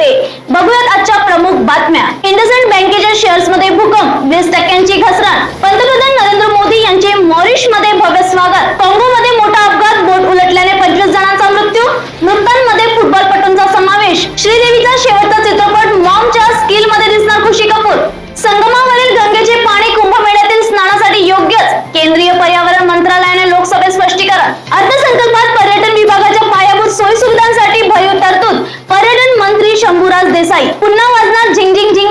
करते बघूयात आजच्या प्रमुख बातम्या. इंडसइंड बँकेच्या शेअर्समध्ये भूकंप वीस टक्क्यांची घसरण. पंतप्रधान नरेंद्र मोदी यांचे मॉरिशमध्ये भव्य स्वागत. कॉंगो मध्ये मोठा अपघात बोट उलटल्याने पंचवीस जणांचा मृत्यू. मृतांमध्ये फुटबॉलपटूंचा समावेश. श्रीदेवीचा शेवटचा चित्रपट मॉमच्या स्किलमध्ये दिसणार खुशी कपूर. संगमावरील गंगेचे पाणी कुंभमेळ्यातील स्नानासाठी योग्यच. केंद्रीय पर्यावरण मंत्रालयाने लोकसभेत स्पष्टीकरण. सुहास देसाई पुन्हा वाजणार झिंग झिंग झिंग.